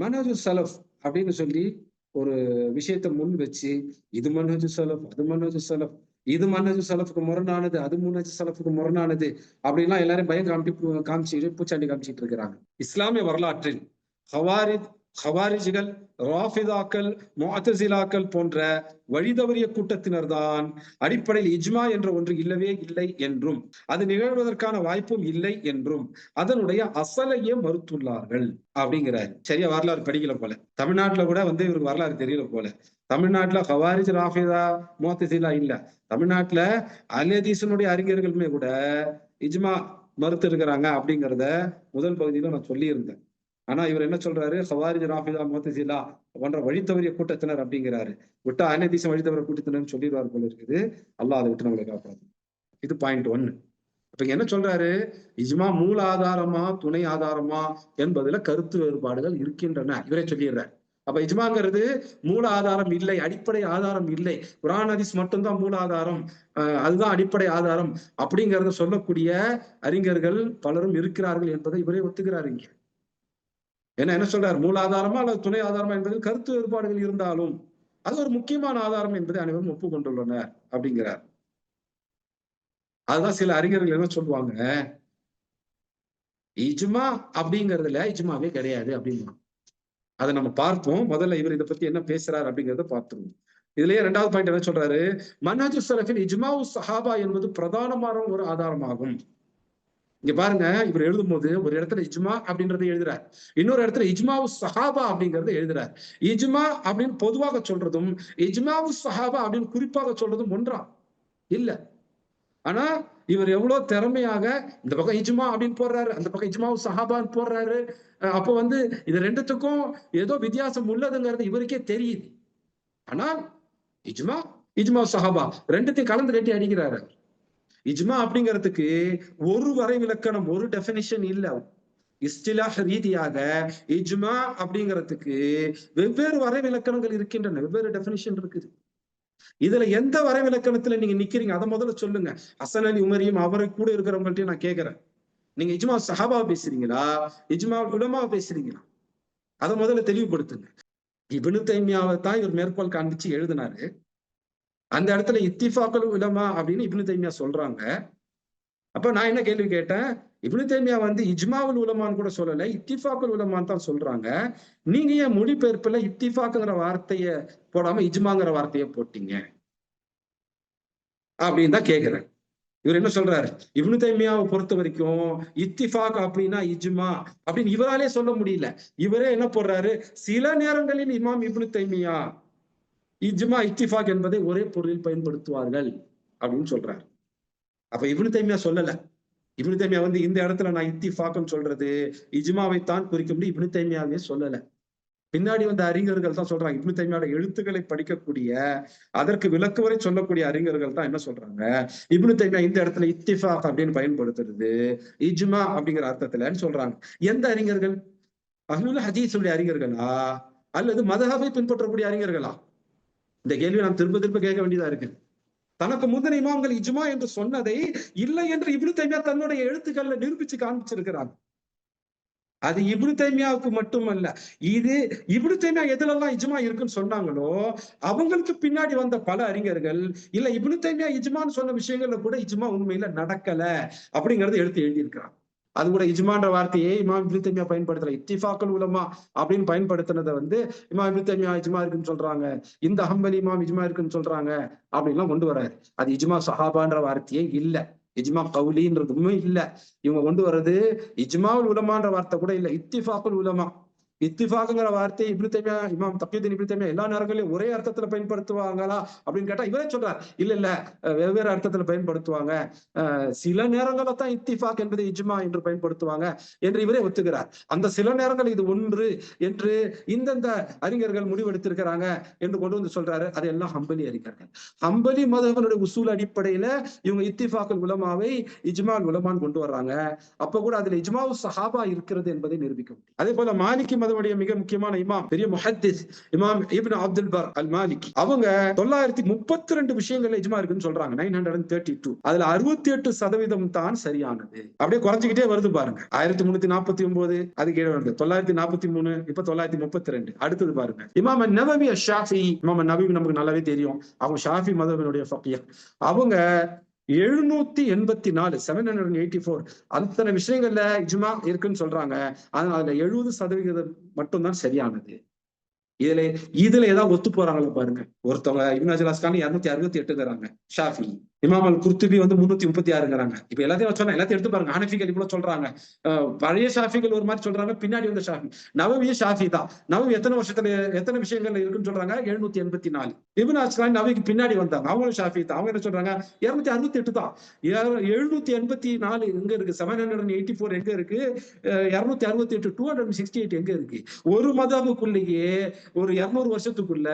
மனோஜு சலஃப் அப்படின்னு சொல்லி ஒரு விஷயத்தை முன் வச்சு இது மனோஜு சலஃப் அது மனோஜு சலஃப் இது மனோஜு சலஃபுக்கு முரணானது அது மனோஜு சலஃபுக்கு முரணானது அப்படின்லாம் எல்லாரும் பயம் காமிச்சு காமிச்சு பூச்சாண்டி காமிச்சிட்டு இருக்கிறாங்க. இஸ்லாமிய வரலாற்றில் ஹவாரித் ஹவாரிஜிகள் ராஃபிதாக்கள் முஅத்தசிலாக்கள் போன்ற வழிதவறிய கூட்டத்தினர் தான் அடிப்படையில் இஜ்மா என்ற ஒன்று இல்லவே இல்லை என்றும் அது நிகழ்வதற்கான வாய்ப்பும் இல்லை என்றும் அதனுடைய அசலையே மறுத்துள்ளார்கள் அப்படிங்கிறார் சரியா வரலாறு படிக்கல போல. தமிழ்நாட்டுல கூட வந்து இவருக்கு வரலாறு தெரியல போல. தமிழ்நாட்டுல ஹவாரிஜ் ராஃபிதா முஅத்தசிலா இல்ல. தமிழ்நாட்டுல அலேதீசனுடைய அறிஞர்களுமே கூட இஜ்மா மறுத்து இருக்கிறாங்க அப்படிங்கிறத முதல் பகுதியில நான் சொல்லியிருந்தேன். ஆனா இவர் என்ன சொல்றாரு? ஹவாரிஜ் ராஃபிதா முஹத்தசிலா போன்ற வழித்தவரிய கூட்டத்தினர் அப்படிங்கிறாரு. விட்டா அனதீசம் வழித்தவரை கூட்டத்தினர் சொல்லிடுவார் போல இருக்குது. அல்லாஹ் அதை விட்டு நம்மளை காப்பாது இது பாயிண்ட் ஒன்னு இப்ப என்ன சொல்றாரு? இஜ்மா மூல ஆதாரமா துணை ஆதாரமா என்பதுல கருத்து வேறுபாடுகள் இருக்கின்றன. இவரே சொல்லிடுறாரு. அப்ப இஜ்மாங்கிறது மூல ஆதாரம் இல்லை அடிப்படை ஆதாரம் இல்லை. குரான் ஹதீஸ் மட்டும்தான் மூல ஆதாரம். அஹ் அதுதான் அடிப்படை ஆதாரம் அப்படிங்கறத சொல்லக்கூடிய அறிஞர்கள் பலரும் இருக்கிறார்கள் என்பதை இவரே ஒத்துக்கிறார் இங்க. என்ன என்ன சொல்றார்? மூலாதாரமா அல்லது துணை ஆதாரமா என்பதில் கருத்து வேறுபாடுகள் இருந்தாலும் அது ஒரு முக்கியமான ஆதாரம் என்பதை அனைவரும் ஒப்புக்கொண்டுள்ளனர் அப்படிங்கிறார். அதுதான் சில அறிஞர்கள் என்ன சொல்லுவாங்க? இஜ்மா அப்படிங்கறதுல இஜ்மாவே கிடையாது அப்படின்னு அதை நம்ம பார்ப்போம். முதல்ல இவர் இதை பத்தி என்ன பேசுறாரு அப்படிங்கறத பார்த்துருவோம். இதுலயே ரெண்டாவது பாயிண்ட் என்ன சொல்றாரு? மன்னாஜு சலஃபில் இஜ்மாவு சஹாபா என்பது பிரதானமான ஒரு ஆதாரமாகும். இங்க பாருங்க இவர் எழுதும் போது ஒரு இடத்துல இஜ்மா அப்படின்றத எழுதுறாரு. இன்னொரு இடத்துல இஜ்மாவு சஹாபா அப்படிங்கறத எழுதுறாரு. இஜ்மா அப்படின்னு பொதுவாக சொல்றதும் இஜ்மாவு சஹாபா அப்படின்னு குறிப்பாக சொல்றதும் ஒன்றா? இல்ல. ஆனா இவர் எவ்வளவு திறமையாக இந்த பக்கம் இஜ்மா அப்படின்னு போடுறாரு அந்த பக்கம் இஜ்மாவு சஹாபான்னு போடுறாரு. அப்போ வந்து இது ரெண்டுத்துக்கும் ஏதோ வித்தியாசம் உள்ளதுங்கிறது இவருக்கே தெரியுது. ஆனால் இஜ்மா இஜ்மா சஹாபா ரெண்டுத்தையும் கலந்து கட்டி அடிக்கிறாரு. இஜ்மா அப்படிங்கிறதுக்கு ஒரு வரை விளக்கணம் ஒரு டெபினிஷன் இல்ல. இஸ்டிலாக ரீதியாக இஜ்மா அப்படிங்கிறதுக்கு வெவ்வேறு வரை விளக்கணங்கள் இருக்கின்றன வெவ்வேறு டெபினிஷன் இருக்குது. இதுல எந்த வரை விளக்கணத்துல நீங்க நிக்கிறீங்க? அதை முதல்ல சொல்லுங்க. அசன் அலி உமரியும் அவரை கூட இருக்கிறவங்கள்ட்டையும் நான் கேட்கிறேன் நீங்க இஜ்மா சஹாபா பேசுறீங்களா? இஜ்மா உடமா பேசுறீங்களா? அதை முதல்ல தெளிவுபடுத்துங்க. இபனு தைமியாவை தான் இவர் மேற்கோள் காண்பிச்சு எழுதினாரு. அந்த இடத்துல இத்திஃபாக்கல் உலமா அப்படின்னு இப்னு தைமியா சொல்றாங்க. அப்ப நான் என்ன கேள்வி கேட்டேன்? இப்னு தைமியா வந்து இஜ்மாவுல் உலமான்னு கூட சொல்லல இத்திஃபாக்குல் உலமான்னு தான் சொல்றாங்க. நீங்க ஏன் மொழிபெயர்ப்புல இத்திஃபாக்குங்கிற வார்த்தைய போடாம இஜ்மாங்கிற வார்த்தைய போட்டீங்க? அப்படின்னு தான் கேக்குறேன். இவர் என்ன சொல்றாரு? இப்னு தைமியாவை பொறுத்த வரைக்கும் இத்திஃபாக் அப்படின்னா இஜ்மா அப்படின்னு இவராலே சொல்ல முடியல. இவரே என்ன போடுறாரு? சில நேரங்களில் இமாம் இப்னு தைமியா இஜ்மா இத்திஃபாக் என்பதை ஒரே பொருளில் பயன்படுத்துவார்கள் அப்படின்னு சொல்றாரு. அப்ப இவனு தைமியா சொல்லல. இவனு தைமியா வந்து இந்த இடத்துல நான் இத்திஃபாக்னு சொல்றது இஜ்மாவை தான் குறிக்க முடியும். இப்னு தைமியாவே சொல்லல. பின்னாடி வந்த அறிஞர்கள் தான் சொல்றாங்க. இப்னு தைமியோட எழுத்துக்களை படிக்கக்கூடிய அதற்கு விளக்கு வரை சொல்லக்கூடிய அறிஞர்கள் தான் என்ன சொல்றாங்க? இப்னு தைமியா இந்த இடத்துல இத்திஃபாக் அப்படின்னு பயன்படுத்துறது இஜ்மா அப்படிங்கிற அர்த்தத்துலன்னு சொல்றாங்க. எந்த அறிஞர்கள்? அஹ்லுல் ஹதீஸுடைய அறிஞர்களா? அல்லது மதஹபை பின்பற்றக்கூடிய அறிஞர்களா? இந்த கேள்வி நாம் திரும்ப திரும்ப கேட்க வேண்டியதா இருக்கு. தனக்கு முந்தின இமாம்கள் இஜ்மா என்று சொன்னதை இல்லை என்று இப்னு தைமியா தன்னுடைய எழுத்துக்கள்ல நிரூபிச்சு காமிச்சிருக்கிறாங்க அது இப்னு தைமியாவுக்கு மட்டுமல்ல இது இப்னு தைமியா எதுலெல்லாம் இஜ்மா இருக்குன்னு சொன்னாங்களோ அவங்களுக்கு பின்னாடி வந்த பல அறிஞர்கள் இல்ல இப்னு தைமியா இஜ்மான்னு சொன்ன விஷயங்கள்ல கூட இஜ்மா உண்மையில நடக்கல அப்படிங்கறத எடுத்து எழுதியிருக்கிறாங்க அது கூட இஜ்மான்ற வார்த்தையே இமாம் இப்னு தைமியா பயன்படுத்தல. இத்திஃபாக்கல் உலமா அப்படின்னு பயன்படுத்தினதை வந்து இமாம் இப்னு தைமியா இஜ்மா இருக்குன்னு சொல்றாங்க. இந்த ஹம்பலி இமாம் இஜ்மா இருக்குன்னு சொல்றாங்க. அப்படின்லாம் கொண்டு வராரு. அது இஜ்மா சஹாபான்ற வார்த்தையே இல்ல. இஜ்மா கவுலின்றதுமே இல்ல. இவங்க கொண்டு வர்றது இஜ்மாவுல் உலமான்ற வார்த்தை கூட இல்ல. இத்திஃபாக்குல் உலமா. இத்திஃபாக்குங்கிற வார்த்தை இப்னு இமாம் தப்பியுதீன் இப்படித்தமையா எல்லா நேரங்களையும் ஒரே அர்த்தத்துல பயன்படுத்துவாங்களா? அப்படின்னு கேட்டா இவரே சொல்றார் இல்ல இல்ல வெவ்வேறு அர்த்தத்துல பயன்படுத்துவாங்க. சில நேரங்களில தான் இத்திஃபாக் என்பது இஜ்மா என்று பயன்படுத்துவாங்க என்று இவரே ஒத்துக்கிறார். அந்த சில நேரங்கள் இது ஒன்று என்று இந்தந்த அறிஞர்கள் முடிவெடுத்திருக்கிறாங்க என்று கொண்டு வந்து சொல்றாரு. அதெல்லாம் ஹம்பலி அறிஞர்கள். ஹம்பலி மதவனுடைய உசூல் அடிப்படையில இவங்க இத்திஃபாக்கல் உலமாவை இஜ்மால் உலமான் கொண்டு வர்றாங்க. அப்ப கூட அதுல இஜ்மாவு சஹாபா இருக்கிறது என்பதை நிரூபிக்க முடியும். அதே போல மாலிகி மத மதமுடைய மிக முக்கியமான இமாம் பெரிய முஹத்திஸ் இமாம் Ibn Abdul Barr Al Malik அவங்க தொள்ளாயிரத்தி முப்பத்தி ரெண்டு விஷயங்கள்ல இஜ்மா இருக்குன்னு சொல்றாங்க nine hundred and thirty two. அதுல அறுபத்தி எட்டு சதவீதம் தான் சரியானது. அப்படியே குறைஞ்சிக்கிட்டே வருது பாருங்க. ஆயிரத்தி முன்னூத்தி நாற்பத்தி ஒன்பது அது கீழே வருது. தொள்ளாயிரத்தி நாற்பத்தி மூணு இப்ப தொள்ளாயிரத்தி முப்பத்தி ரெண்டு அடுத்தது பாருங்க. இமாம் நவவி ஷாஃபி இமாம் நபி நமக்கு நல்லாவே தெரியும். அவங்க ஷாஃபி மதவினுடைய ஃபக்கியர் அவங்க எழுநூத்தி எண்பத்தி நாலு செவன் ஹண்ட்ரட் எயிட்டி ஃபோர் அத்தனை விஷயங்கள்ல இஜ்மா இருக்குன்னு சொல்றாங்க. ஆனா அதுல எழுபது சதவிகிதம் மட்டும்தான் சரியானது. இதுல இதுல ஏதாவது ஒத்து போறாங்களா பாருங்க. ஒருத்தவங்க இப்னு இருநூத்தி அறுபத்தி எட்டுங்கிறாங்க ஷாஃபி. இமாம் அல் வந்து முன்னூத்தி முப்பத்தி ஆறுங்கிறாங்க. இப்ப எல்லாத்தையும் சொன்னா எல்லாத்தையும் எடுத்து பாருங்க. ஹனஃபிகள் இவ்வளவு சொல்றாங்க. பழைய ஷாஃபிகள் ஒரு மாதிரி சொல்றாங்க பின்னாடி வந்த ஷாஃபி. நவவியும் ஷாஃபி தான். நவவி எத்தனை வருஷத்துல எத்தனை விஷயங்கள்ல இருக்குன்னு சொல்றாங்க? எழுநூத்தி எண்பத்தி நாலு. இபின் அஜலான் நவிக்கு பின்னாடி வந்தாங்க அவங்களும் ஷாஃபி தான். அவங்க என்ன சொல்றாங்க? இருநூத்தி அறுபத்தி எட்டு தான். எழுநூத்தி எண்பத்தி நாலு எங்க இருக்கு? செவன் ஹண்ட்ரட் எயிட்டி ஃபோர் எங்க இருக்கு? இருநூத்தி அறுபத்தி எட்டு டூ ஹண்ட்ரட் சிக்ஸ்டி எயிட் எங்க இருக்கு? ஒரு மதபுக்குள்ளேயே ஒரு இருநூறு வருஷத்துக்குள்ள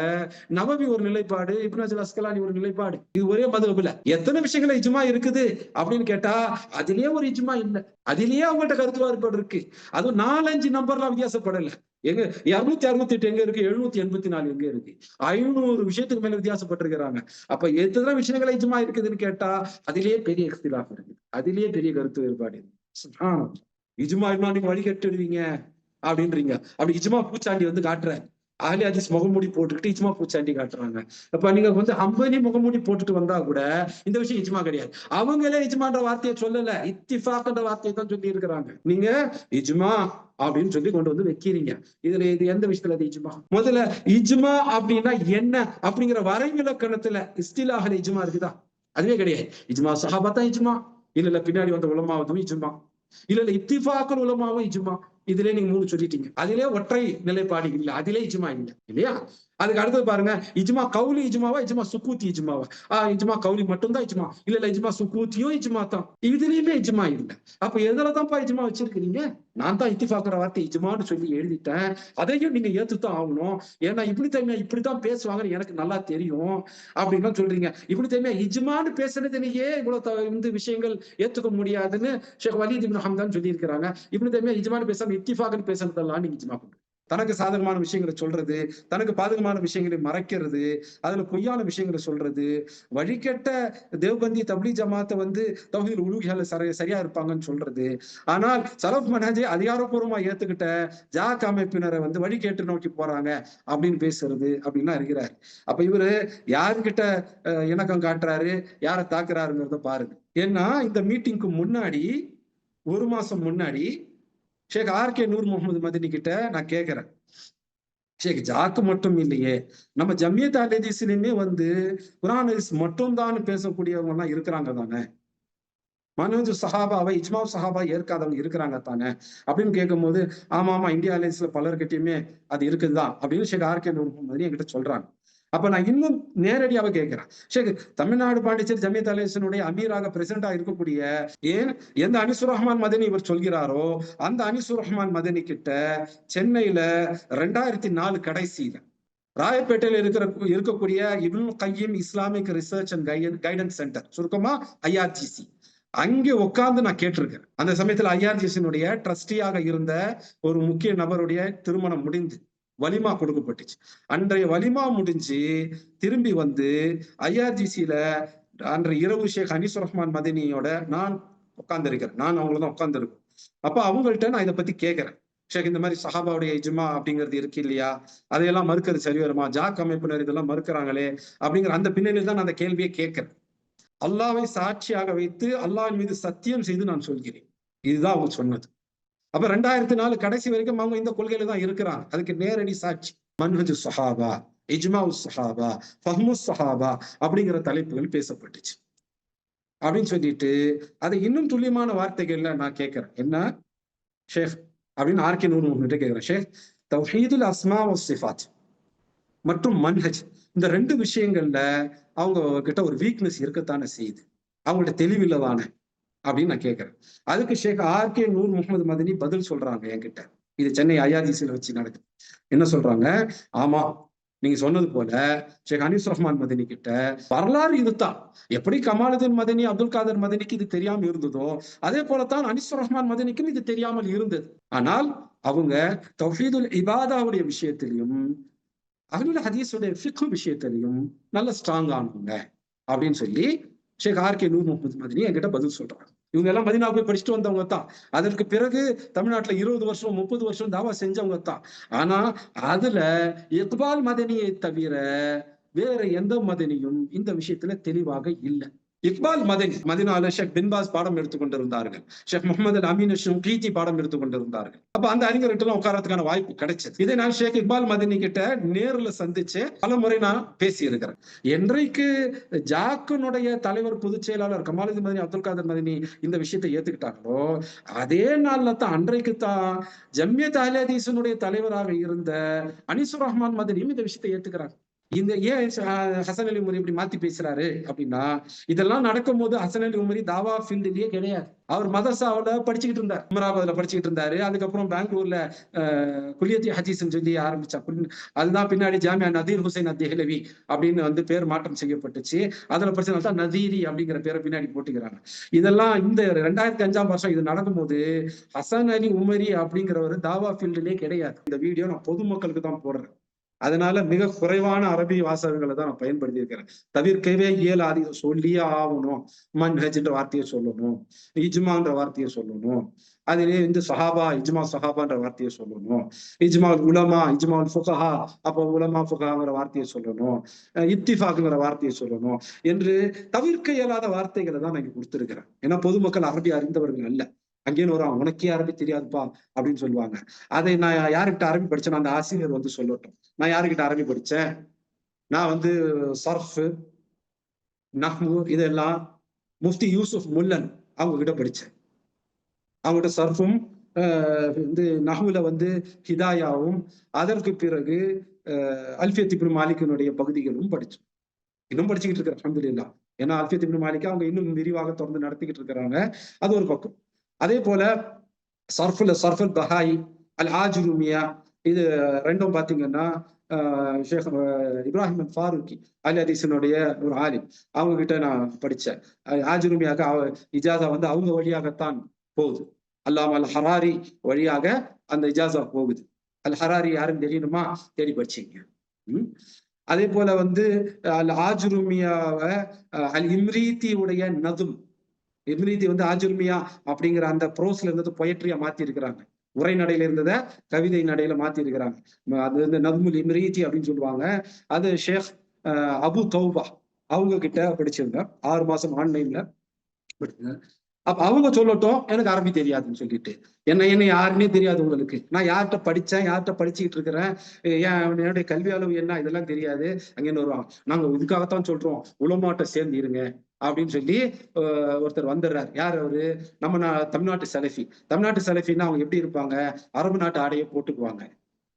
நவவி ஒரு நிலைப்பாடு இப்னாஜல் அஸ்கலானி ஒரு நிலைப்பாடு. இது ஒரே மதபுல. எத்தனை விஷயங்கள இஜ்மா இருக்குது அப்படின்னு கேட்டா அதுலயே ஒரு இஜ்மா இல்ல. அதுலயே அவங்கள்ட்ட கருத்து வேறுபாடு இருக்கு. அதுவும் நாலஞ்சு நம்பர்லாம் வித்தியாசப்படல. எங்க இருநூத்தி அறுநூத்தி எட்டு எங்க இருக்கு? எழுநூத்தி எண்பத்தி நாலு எங்க இருக்கு? ஐநூறு விஷயத்துக்கு மேல வித்தியாசப்பட்டிருக்கிறாங்க. அப்ப எத்தனை விஷயங்கள இஜ்மா இருக்குதுன்னு கேட்டா அதிலேயே பெரிய எக்ஸ்திலாஃப் இருக்கு. அதிலேயே பெரிய கருத்து வேறுபாடு இருக்கு. இஜ்மா இன்னும் நீங்க வழி கட்டுடுவீங்க அப்படின்றீங்க. அப்படி இஜ்மா பூச்சாண்டி வந்து காட்டுறேன் ஆலி ஹதீஸ் முகமூடி போட்டுக்கிட்டு இஜ்மா பூச்சாண்டி காட்டுறாங்க. அப்ப நீங்க வந்து அம்பனி முகமூடி போட்டுட்டு வந்தா கூட இந்த விஷயம் இஜ்மா கிடையாது. அவங்களே இஜ்மான்ற வார்த்தையை சொல்லல. இத்திஃபாக்ன்ற வார்த்தையை தான் சொல்லி இருக்கிறாங்க. நீங்க இஜ்மா அப்படின்னு சொல்லி கொண்டு வந்து வைக்கிறீங்க. இதுல இது எந்த விஷயத்துல அது இஜ்மா? முதல்ல இஜ்மா அப்படின்னா என்ன அப்படிங்கிற வரைவிலக்கணத்துல இஸ்திலாகல இஜ்மா இருக்குதா? அதுவே கிடையாது. இஜ்மா சஹாபா தான் இஜ்மா. இல்ல இல்ல பின்னாடி வந்த உலமாவதும் இஜ்மா. இல்ல இல்ல இத்திஃபாக்கள் உலமாவும் இஜ்மா. இதுல நீங்க மூணு சொல்லிட்டீங்க. அதிலே ஒற்றை நிலைப்பாடு இல்லை அதிலே இஜ்மா இல்லை இல்லையா? அதுக்கு அடுத்தது பாருங்க இஜ்மா கவுலி இஜ்மாவா இஜ்மா சுக்கூத்தி இஜ்மாவா? ஆஹ் இஜ்மா கவுலி மட்டும்தான் இஜ்மா. இல்ல இல்ல இஜ்மா சுக்கூத்தியும் இஜ்மா தான். இதுலயுமே இஜ்மா இல்ல. அப்ப எதுலதான்ப்பா இஜ்மா வச்சிருக்கிறீங்க? நான் தான் இத்திஃபாக்குற வார்த்தை இஜ்மான்னு சொல்லி எழுதிட்டேன். அதையும் நீங்க ஏத்துத்தான் ஆகணும். ஏன்னா இப்படி தனியா இப்படித்தான் பேசுவாங்கன்னு எனக்கு நல்லா தெரியும். அப்படின்னு சொல்றீங்க. இப்படி தனியா இஜ்மான்னு பேசுறதுலயே இவ்வளவு இந்த விஷயங்கள் ஏத்துக்க முடியாதுன்னு ஷேக் வலீத் இப்னு ஹம்தான் சொல்லி இருக்கிறாங்க இப்படி தனியா இஜ்மான்னு பேசாம இத்திஃபாக்குன்னு பேசுறதெல்லாம் நீங்க இஜ்மா பண்றீங்க தனக்கு சாதகமான விஷயங்களை சொல்றது தனக்கு பாதகமான விஷயங்களை மறைக்கிறது அதுல பொய்யான விஷயங்களை சொல்றது வழிகட்ட தேவ்பந்தி தப்லி ஜமாத்தை வந்து தௌஹீல் உலூகியால சரி சரியா இருப்பாங்கன்னு சொல்றது. ஆனால் சலப் மனஜை அதிகாரப்பூர்வமா ஏத்துக்கிட்ட ஜாக் அமைப்பினரை வந்து வழி கேட்டு நோக்கி போறாங்க அப்படின்னு பேசுறது அப்படின்லாம் இருக்கிறாரு. அப்ப இவரு யாருக்கிட்ட இணக்கம் காட்டுறாரு யாரை தாக்குறாருங்கிறத பாருங்க. ஏன்னா இந்த மீட்டிங்க்கு முன்னாடி ஒரு மாசம் முன்னாடி ஷேக் ஆர் கே நூர் முகமது மதினி கிட்ட நான் கேட்கிறேன் ஷேக் ஜாக்கு மட்டும் இல்லையே நம்ம ஜம்மியத் அலிதீஸ்லயுமே வந்து குரான் மட்டும் தான் பேசக்கூடியவங்க எல்லாம் இருக்கிறாங்க தானே? மனோஜ் சஹாபாவை இஜ்மா சஹாபா ஏற்காதவங்க இருக்கிறாங்க தானே? அப்படின்னு கேட்கும் போது ஆமா ஆமா இந்தியா அலைன்ஸ்ல பலர்கிட்டயுமே அது இருக்குதுதான் அப்படின்னு ஷேக் ஆர் கே நூர் முகமது என்கிட்ட சொல்றாங்க. அப்ப நான் இன்னும் நேரடியாக கேட்கிறேன். சரி தமிழ்நாடு பாண்டிச்சேரி ஜமியத் அலேசனுடைய அமீராக பிரசிடண்டா இருக்கக்கூடிய ஏன் எந்த அனிசுர் ரஹ்மான் மதனி இவர் சொல்கிறாரோ அந்த அனிசுர் ரஹ்மான் மதனி கிட்ட சென்னையில ரெண்டாயிரத்தி நாலு கடைசியில ராயப்பேட்டையில இருக்கிற இருக்கக்கூடிய Ibnul Qayyim Islamic research and guidance center சுருக்கமா ஐஆர்ஜிசி அங்கே உட்கார்ந்து நான் கேட்டிருக்கேன் அந்த சமயத்துல ஐஆர்ஜிசினுடைய ட்ரஸ்டியாக இருந்த ஒரு முக்கிய நபருடைய திருமணம் முடிந்து வலிமா கொடுக்கப்பட்டுச்சு. அன்றைய வலிமா முடிஞ்சு திரும்பி வந்து ஐஆர்ஜிசியில அன்றைய இரவு ஷேக் ஹனீஸ் ரஹ்மான் மதினியோட நான் உட்கார்ந்துருக்கிறேன். நான் அவங்களதான் உட்கார்ந்துருக்கேன் அப்ப அவங்கள்ட்ட நான் இதை பத்தி கேட்கிறேன். ஷேக் இந்த மாதிரி சஹாபாவுடைய இஜ்மா அப்படிங்கிறது இருக்கு இல்லையா? அதையெல்லாம் மறுக்கிறது சரி வருமா? ஜாக் அமைப்பினர் இதெல்லாம் மறுக்கிறாங்களே அப்படிங்கிற அந்த பின்னணியில் தான் நான் அந்த கேள்வியை கேட்கிறேன். அல்லாவை சாட்சியாக வைத்து அல்லாவின் மீது சத்தியம் செய்து நான் சொல்கிறேன். இதுதான் அவங்க சொன்னது. அப்ப ரெண்டாயிரத்தி நாலு கடைசி வரைக்கும் அவங்க இந்த கொள்கையில தான் இருக்கிறாங்க. அதுக்கு நேரடி சாட்சி. மன்ஹஜு சஹாபா இஜ்மா சஹாபா ஃபஹ்மு சஹாபா அப்படிங்கிற தலைப்புகள் பேசப்பட்டுச்சு. அப்படின்னு சொல்லிட்டு அதை இன்னும் துல்லியமான வார்த்தைகள்ல நான் கேட்கிறேன். என்ன? ஷேக் அப்படின்னு ஆர்கே நூறு உங்ககிட்ட கேட்கிறேன். ஷேக் தௌஹீதுல் அஸ்மா சிஃபாத் மற்றும் மன்ஹஜ் இந்த ரெண்டு விஷயங்கள்ல அவங்க கிட்ட ஒரு வீக்னஸ் இருக்கத்தானே செய்யுது. அவங்கள்ட்ட தெளிவில்லதானே. அப்படின்னு நான் கேட்கிறேன் அதுக்கு ஷேக் ஆர் கே நூர் முகமது மதனி பதில் சொல்றாங்க என்கிட்ட. இது சென்னை ஐஆர்ஜிசியில் வச்சு நடக்குது. என்ன சொல்றாங்க? ஆமா நீங்க சொன்னது போல ஷேக் அனீஸ் ரஹ்மான் மதனி கிட்ட வரலாறு இதுதான். எப்படி கமாலுதீன் மதனி அப்துல் காதர் மதனிக்கு இது தெரியாம இருந்ததோ அதே போலத்தான் அனீஸ் ரஹ்மான் மதனிக்கும் இது தெரியாமல் இருந்தது. ஆனால் அவங்க தௌஹீதுல் இபாதாவுடைய விஷயத்திலையும் அகலுல் ஹதீஸுடைய ஃபிக்கு விஷயத்திலையும் நல்ல ஸ்ட்ராங் ஆனவங்க அப்படின்னு சொல்லி ஷேக் ஆர் கே நூர் முகமது மதனி என்கிட்ட பதில் சொல்றாங்க. இவங்க எல்லாம் மதினா போய் படிச்சுட்டு வந்தவங்க தான் அதற்கு பிறகு தமிழ்நாட்டுல இருபது வருஷம் முப்பது வருஷம் தாவா செஞ்சவங்க தான் ஆனா அதுல இக்பால் மதனியை தவிர வேற எந்த மதனியும் இந்த விஷயத்துல தெளிவாக இல்லை. இக்பால் மதனி மதினால ஷேக் பின்பாஸ் பாடம் எடுத்துக் கொண்டிருந்தார்கள். ஷேக் முகமது அமீன் ஷங்கீத்தி பாடம் எடுத்துக் கொண்டிருந்தார்கள். அப்ப அந்த அறிஞர்கிட்ட எல்லாம் உட்காரத்துக்கான வாய்ப்பு கிடைச்சது. இதை நான் ஷேக் இக்பால் மதனி கிட்ட நேர்ல சந்திச்சு பல முறை நான் பேசி இருக்கிறேன் என்றைக்கு ஜாக்கனுடைய தலைவர் பொதுச் செயலாளர் கமாலதி மதினி அப்துல் காதர் மதினி இந்த விஷயத்தை ஏத்துக்கிட்டாங்களோ அதே நாள்ல தான் அன்றைக்கு தான் ஜம்மியத் அஹ்லதீசனுடைய தலைவராக இருந்த அனிசுர் ரஹ்மான் மதனியும் இந்த விஷயத்தை ஏத்துக்கிறாங்க. இந்த ஏன் ஹசன் அலி உமரி இப்படி மாத்தி பேசுறாரு அப்படின்னா இதெல்லாம் நடக்கும்போது ஹசன் அலி உமரி தாவா ஃபீல்டுலயே கிடையாது. அவர் மதரசாவுல படிச்சுக்கிட்டு இருந்தார். அமராபாத்ல படிச்சுக்கிட்டு இருந்தாரு. அதுக்கப்புறம் பெங்களூர்ல அஹ், குலியத்தி ஹதீஸ்ன்னு சொல்லி ஆரம்பிச்சா அதுதான் பின்னாடி ஜாமியா நதீர் ஹுசைன் அத்திஹலவி அப்படின்னு வந்து பேர் மாற்றம் செய்யப்பட்டுச்சு. அதுல பிரச்சனை தான் நதீரி அப்படிங்கிற பேரை பின்னாடி போட்டுக்கிறாங்க. இதெல்லாம் இந்த ரெண்டாயிரத்தி அஞ்சாம் வருஷம் இது நடக்கும்போது ஹசன் அலி உமரி அப்படிங்கிறவர் தாவா ஃபீல்டுலயே கிடையாது. இந்த வீடியோ நான் பொதுமக்களுக்கு தான் போடுறேன். அதனால மிக குறைவான அரபி வாசகங்களை தான் நான் பயன்படுத்தி இருக்கிறேன் தவிர்க்கவே இயலாது. இதை சொல்லியே ஆகணும். மன்ஹஜ்ன்ற வார்த்தையை சொல்லணும். இஜ்மான்ற வார்த்தையை சொல்லணும். அதிலே வந்து சஹாபா இஜ்மா சஹாபான்ற வார்த்தையை சொல்லணும். இஜ்மா உலமா இஜ்மா ஃபுகஹா. அப்போ உலமா ஃபுகாங்கிற வார்த்தையை சொல்லணும். அஹ் இத்திஃபாக்குங்கிற வார்த்தையை சொல்லணும். என்று தவிர்க்க இயலாத வார்த்தைகளை தான் நான் இங்க கொடுத்திருக்கிறேன். ஏன்னா பொதுமக்கள் அரபி அறிந்தவர்கள் அல்ல. அங்கேயும் வரும் உனக்கே அரபி தெரியாதுப்பா அப்படின்னு சொல்லுவாங்க. அதை நான் யாருக்கிட்ட அரபி படிச்சேன் அந்த ஆசிரியர் வந்து சொல்லட்டும். நான் யாருக்கிட்ட அரபி படிச்சேன்? நான் வந்து சர்ஃப் நஹ்மு இதெல்லாம் முஃப்தி யூசுப் முல்லன் அவங்க கிட்ட படிச்சேன். அவங்ககிட்ட சர்ஃபும் ஆஹ் வந்து நஹ்வுல வந்து ஹிதாயாவும் அதற்கு பிறகு ஆஹ் அல்ஃபியத் இப்னு மாலிக்கினுடைய பகுதிகளும் படித்தோம் இன்னும் படிச்சுக்கிட்டு இருக்கிறேன் அஹமதுல்லா ஏன்னா அல்ஃபியத் இப்னு மாலிக் அவங்க இன்னும் விரிவாக தொடர்ந்து நடத்திக்கிட்டு இருக்கிறாங்க. அது ஒரு பக்கம். அதே போல சர்ஃபுல் சர்ஃபுல் பஹாய் அல் ஆஜ்ருமியா இது ரெண்டும் பாத்தீங்கன்னா ஆஹ் ஷேக் இப்ராஹிம் அல் ஃபாரூக்கி அல் ஹதீஸினுடைய ஒரு ஆலிம். அவங்க கிட்ட நான் படிச்சேன். அஹ் ஆஜுருமியாக அவ- இஜாசா வந்து அவங்க வழியாகத்தான் போகுது. அல்லாம் அல் ஹராரி வழியாக அந்த இஜாசா போகுது. அல் ஹராரி யாருன்னு தெரியணுமா? தேடி படிச்சீங்க. ம்? அதே போல வந்து அல் ஆஜுருமியாவை அஹ் அல் இம்ரீத்தியுடைய நதும் இம்ரீத்தி வந்து ஆஜுர்மியா அப்படிங்கிற அந்த ப்ரோஸ்ல இருந்தது பொயட்ரியா மாத்தி இருக்கிறாங்க உரைநடையில இருந்ததை கவிதை நடையில மாத்தி இருக்கிறாங்க அது வந்து நதுமுல் இம்ரீத்தி அப்படின்னு சொல்லுவாங்க. அது ஷேக் அஹ், அபு தௌபா அவங்க கிட்ட படிச்சிருந்தேன். ஆறு மாசம் ஆன்லைன்ல படிச்சிருந்தேன். அப்ப அவங்க சொல்லட்டும் எனக்கு அரபி தெரியாதுன்னு சொல்லிட்டு. என்ன என்ன யாருன்னே தெரியாது உங்களுக்கு. நான் யார்கிட்ட படிச்சேன் யார்கிட்ட படிச்சுக்கிட்டு இருக்கிறேன்? ஏன் என்னுடைய கல்வி அளவு என்ன? இதெல்லாம் தெரியாது. அங்கேன்னு வருவாங்க? நாங்க இதுக்காகத்தான் சொல்றோம். உலமாட்ட சேர்ந்து இருங்க. அப்படின்னு சொல்லி ஒருத்தர் வந்துடுறாரு. யார் அவரு? நம்ம தமிழ்நாட்டு செலஃபி. தமிழ்நாட்டு செலஃபின்னா அவங்க எப்படி இருப்பாங்க? அரபு நாட்டு ஆடையை போட்டுக்குவாங்க.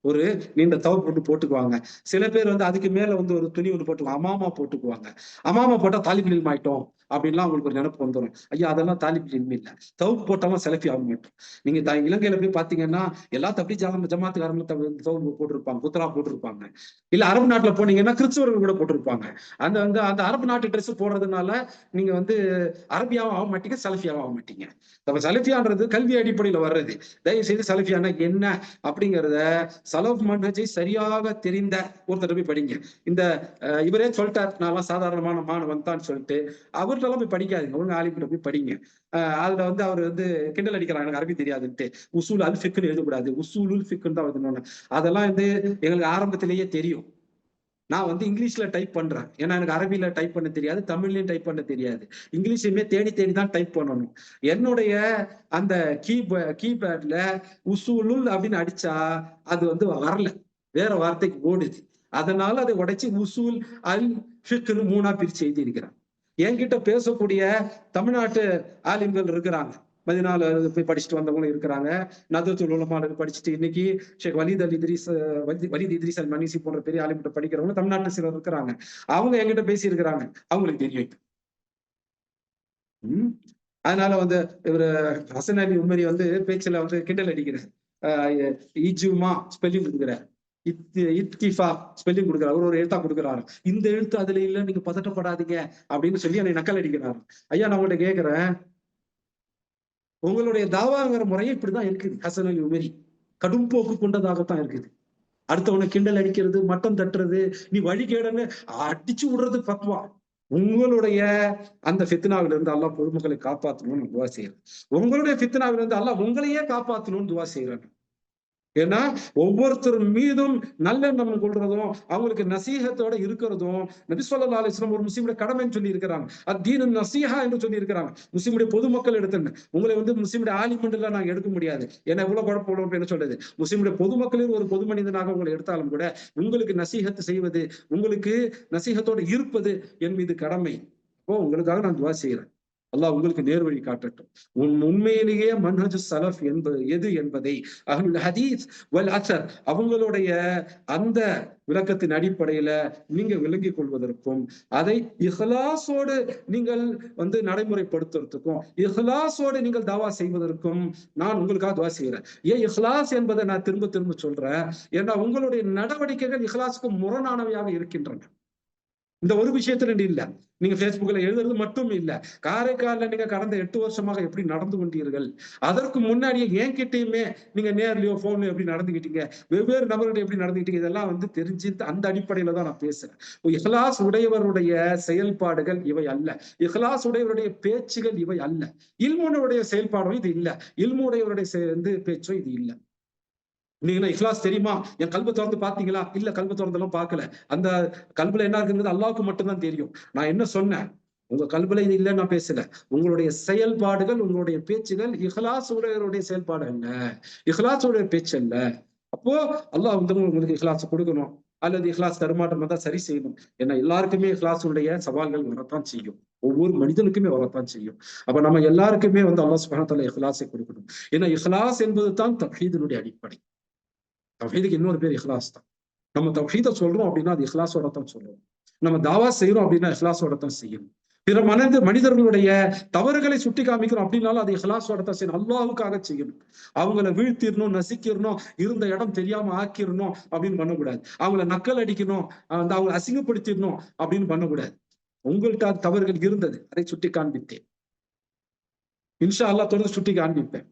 ஒரு நீண்ட தவ போட்டு போட்டுக்குவாங்க. சில பேர் வந்து அதுக்கு மேல வந்து ஒரு துணி ஒன்று போட்டுக்குவாங்க. அமாமா போட்டுக்குவாங்க. அமாமா போட்டா தாலிப் மாயிட்டோம் அப்படின்லாம் அவங்களுக்கு ஒரு நினைப்பு வந்துடும் ஐயா அதெல்லாம் தாலிப் இல்ம் இல்ல தவுப்பு போட்டாலும் செலஃபி ஆக மாட்டோம் நீங்க த- இலங்கையில போய் பாத்தீங்கன்னா எல்லா தப்பி ஜாம ஜமாத்துக்காரங்களும் தவுப்பு போட்டிருப்பாங்க. குத்ரா போட்டிருப்பாங்க. இல்ல அரபு நாட்டுல போனீங்கன்னா கிறிஸ்துவர்கள் கூட போட்டிருப்பாங்க. அந்த வந்து அந்த அரபு நாட்டு ட்ரெஸ் போடுறதுனால நீங்க வந்து அரபியாவும் ஆக மாட்டீங்க செலஃபியாவும் ஆக மாட்டீங்க. நம்ம செலஃபியான்றது கல்வி அடிப்படையில வர்றது. தயவு செய்து செலஃபியானா என்ன அப்படிங்கிறத சலஃப் மன்னஜை சரியாக தெரிந்த ஒருத்தர் போய் படிங்க. இந்த இவரே சொல்லிட்டார் நான் சாதாரணமான மாணவன் தான் சொல்லிட்டு அவர்கிட்டலாம் போய் படிக்காதீங்க. ஒழுங்கு ஆலிமிட்ட போய் படிங்க. அதுல வந்து அவர் வந்து கிண்டல் அடிக்கிறாங்க எனக்கு அரபி தெரியாதுன்ட்டு. உசூல் அல் ஃபிக்குன்னு எழுதக்கூடாது. உசூலுல் ஃபிக்குன்னு தான் எழுதணும்னு. அதெல்லாம் வந்து எங்களுக்கு ஆரம்பத்திலேயே தெரியும். நான் வந்து இங்கிலீஷ்ல டைப் பண்றேன். ஏன்னா எனக்கு அரபில டைப் பண்ண தெரியாது தமிழ்லயும் டைப் பண்ண தெரியாது. இங்கிலீஷுமே தேடி தேடி தான் டைப் பண்ணணும். என்னுடைய அந்த கீபே கீபேட்ல உசூலுல் அப்படின்னு அடிச்சா அது வந்து வரல. வேற வார்த்தைக்கு ஓடுது. அதனால அதை உடைச்சு உசூல் அல் ஃபிக்னு மூணா பிரிச்சு எழுதி இருக்கிறேன் என்கிட்ட பேசக்கூடிய தமிழ்நாட்டு ஆலிம்கள் இருக்கிறாங்க. மதினால போய் படிச்சுட்டு வந்தவங்களும் இருக்கிறாங்க. நதத்துல் உலமால படிச்சுட்டு இன்னைக்கு ஷேக் வலித் அலி இத்ரீஸ் வலித் இத்ரீஸ் அல் மனிசி போன்ற பெரிய ஆலிம்கிட்ட படிக்கிறவங்க தமிழ்நாட்டுல சிலர் இருக்கிறாங்க. அவங்க என்கிட்ட பேசி இருக்கிறாங்க அவங்களுக்கு தெரியும் உம் அதனால வந்து இவரு ஹசன் அலி உமரி வந்து பேச்சுல வந்து கிண்டல் அடிக்கிறார். ஆஹ் இஜுமா ஸ்பெல்லிங் கொடுக்குறார். இத்கிஃபா ஸ்பெல்லிங் கொடுக்குறாரு. ஒரு ஒரு எழுத்தா கொடுக்குறாரு. இந்த எழுத்து அதுல இல்ல நீங்க பதட்டப்படாதீங்க அப்படின்னு சொல்லி என்னை நக்கல் அடிக்கிறாரு. ஐயா நான் உங்கள்கிட்ட கேட்கிறேன் உங்களுடைய தாவாங்கிற முறையே இப்படிதான் இருக்குது. ஹசன் அலி உமரி. கடும் போக்கு கொண்டதாகத்தான் இருக்குது. அடுத்தவனை கிண்டல் அடிக்கிறது மட்டம் தட்டுறது நீ வழி கேடன்னு அடிச்சு விடுறது பத்வா உங்களுடைய அந்த ஃபித்னாவில இருந்து அல்லாஹ் பொதுமக்களை காப்பாத்தணும்னு துவா செய்யறேன் உங்களுடைய ஃபித்னாவில இருந்து அல்லாஹ் உங்களையே காப்பாத்தணும்னு துவா செய்யறேன் ஏன்னா ஒவ்வொருத்தர் மீதும் நல்லெண்ணம் கொள்றதும் அவங்களுக்கு நசீகத்தோட இருக்கிறதும் நபி சொல்லா அலிஸ்லாம் ஒரு முஸ்லீமுடைய கடமைன்னு சொல்லி இருக்கிறாங்க அத்தீனு நசீஹா என்று சொல்லி இருக்கிறாங்க முஸ்லீமுடைய பொதுமக்கள் எடுத்துன்னு உங்களை வந்து முஸ்லீமுடைய ஆலிமெண்ட்ல நாங்க எடுக்க முடியாது. ஏன்னா இவ்வளவு குழப்பம் உள்ளவங்க என்ன சொல்றது? முஸ்லீமுடைய பொதுமக்களில் ஒரு பொது மனிதனாக உங்களை எடுத்தாலும் கூட உங்களுக்கு நசீகத்து செய்வது உங்களுக்கு நசீகத்தோட இருப்பது என் மீது கடமை. அப்போ உங்களுக்காக நான் துவா செய்கிறேன் அல்லாஹ் உங்களுக்கு நேர் வழி காட்டட்டும். உன் உண்மையிலேயே மன்ஹஜ் சலஃப் என்பது எது என்பதை? அஹ்லுல் ஹதீஸ் வல் அசர் அவங்களுடைய அந்த விளக்கத்தின் அடிப்படையில நீங்க விளங்கிக் கொள்வதற்கும் அதை இஹ்லாஸோடு நீங்கள் வந்து நடைமுறைப்படுத்துறதுக்கும் இஹ்லாஸோடு நீங்கள் தாவா செய்வதற்கும் நான் உங்களுக்காக துவா செய்கிறேன் ஏன் இஹ்லாஸ் என்பதை நான் திரும்ப திரும்ப சொல்றேன்? ஏன்னா உங்களுடைய நடவடிக்கைகள் இஹ்லாஸுக்கு முரணானவையாக இருக்கின்றன. இந்த ஒரு விஷயத்துல இல்ல. நீங்க பேஸ்புக்ல எழுதுறது மட்டும் இல்ல. காரைக்கால நீங்க கடந்த எட்டு வருஷமாக எப்படி நடந்து கொண்டீர்கள்? அதற்கு முன்னாடியே ஏன் என்கிட்டயுமே நீங்க நேர்லயோ போன்லயோ எப்படி நடந்துக்கிட்டீங்க வெவ்வேறு நபர்கிட்ட எப்படி நடந்துக்கிட்டீங்க இதெல்லாம் வந்து தெரிஞ்சு அந்த அடிப்படையில தான் நான் பேசுறேன். இஹ்லாஸ் உடையவருடைய செயல்பாடுகள் இவை அல்ல. இஹ்லாஸ் உடையவருடைய பேச்சுகள் இவை அல்ல. இல்முனுடைய செயல்பாடும் இது இல்ல. இல்முடையவருடைய வந்து பேச்சோ இது இல்லை. நீங்க இஹ்லாஸ் தெரியுமா? என் கல்வை திறந்து பாத்தீங்களா இல்ல கல்வை திறந்தெல்லாம் பார்க்கல. அந்த கல்வில என்ன இருக்குங்கிறது அல்லாவுக்கு மட்டும்தான் தெரியும். நான் என்ன சொன்னேன்? உங்க கல்வில இது இல்லைன்னு நான் பேசல. உங்களுடைய செயல்பாடுகள் உங்களுடைய பேச்சுகள் இஹ்லாஸ் உடையவருடைய செயல்பாடு அல்ல. இஹ்லாஸ் உடைய பேச்சு அல்ல. அப்போ அல்லாஹ் வந்து உங்களுக்கு இஹ்லாஸ் கொடுக்கணும். அல்லது இஹ்லாஸ் தருமாட்டமா தான் சரி செய்யணும். ஏன்னா எல்லாருக்குமே இஹ்லாஸுடைய சவால்கள் வரத்தான் செய்யும். ஒவ்வொரு மனிதனுக்குமே வரத்தான் செய்யும். அப்ப நம்ம எல்லாருக்குமே வந்து அல்லாஹ் சுப்ஹானஹு வ இஹ்லாஸை கொடுக்கணும். ஏன்னா இஹ்லாஸ் என்பது தான் தஹீதனுடைய அடிப்படை. தவஹீதுக்கு இன்னொரு பேர் இஹ்லாஸ் தான் நம்ம தௌஹீதை சொல்றோம் அப்படின்னா அது இஹ்லாஸோட தான் சொல்றோம் நம்ம தாவா செய்யறோம் அப்படின்னா இஹ்லாஸோட தான் செய்யணும் பிற மனித மனிதர்களுடைய தவறுகளை சுட்டி காமிக்கிறோம் அப்படின்னாலும் அது இஹ்லாஸோட தான் செய்யணும் அல்லாவுக்காக செய்யணும். அவங்கள வீழ்த்திடணும் நசிக்கிடணும் இருந்த இடம் தெரியாம ஆக்கிடணும் அப்படின்னு பண்ணக்கூடாது. அவங்கள நக்கல் அடிக்கணும் அந்த அவங்களை அசிங்கப்படுத்திடணும் அப்படின்னு பண்ணக்கூடாது. உங்கள்கிட்ட தவறுகள் இருந்தது. அதை சுட்டி காண்பித்தேன். இன்ஷா அல்லாஹ் தொடர்ந்து சுட்டி காண்பிப்பேன்.